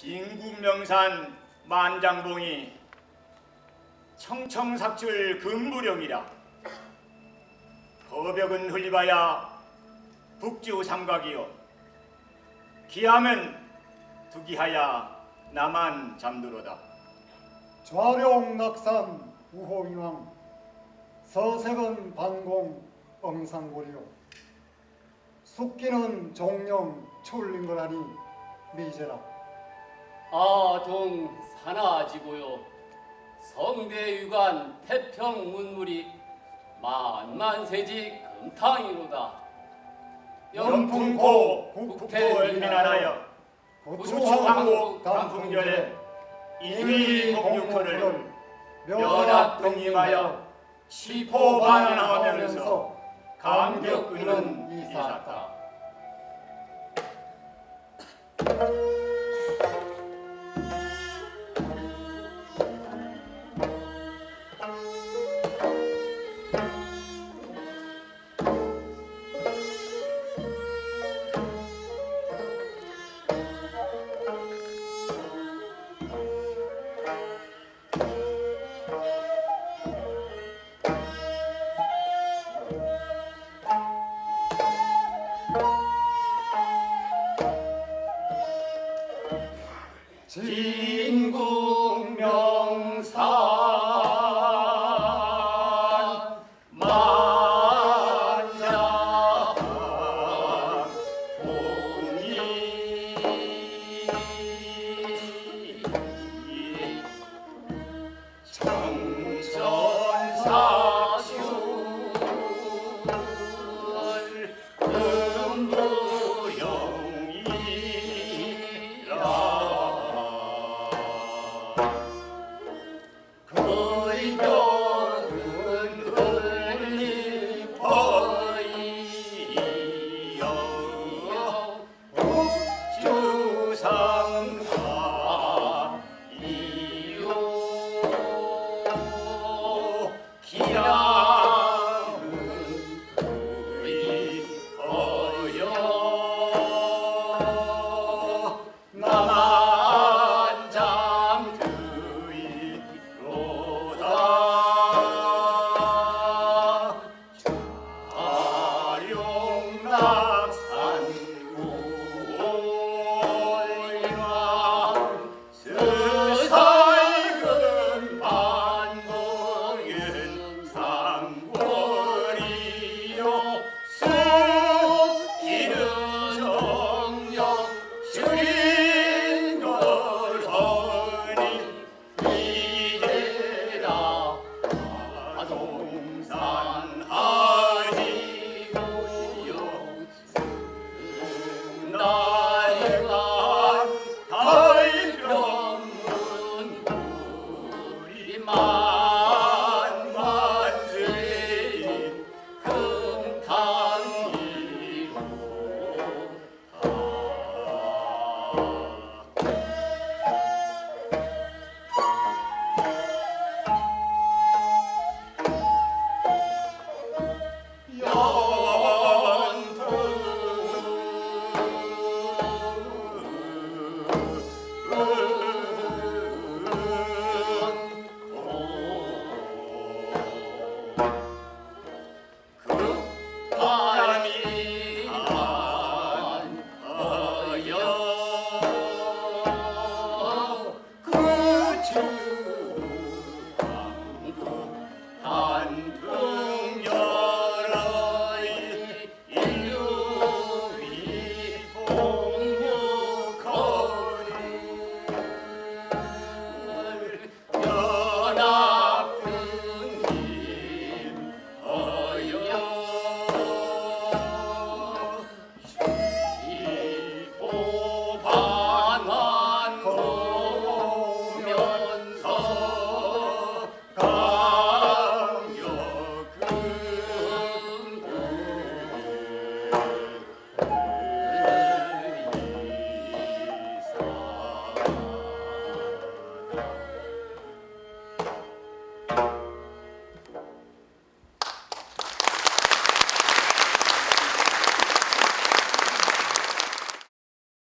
진국명산 만장봉이 청청삭출 금부령이라 거벽은 흘리봐야 북주 삼각이요. 기하면 두기하야 나만 잠들어다. 좌룡 낙산 우호인왕 서색은 반공 엉상고리요. 숙기는 종령 출린 거라니 미제라 아동 산하지고요 성대유관 태평 문물이 만만세지 금탕이로다 연풍고 국토를 민하여 고추왕국 고추왕국 단풍절에 이미 공육호를 면학 등임하여 시포 반환하면서 감격 끄는 이사다. 진 Oh.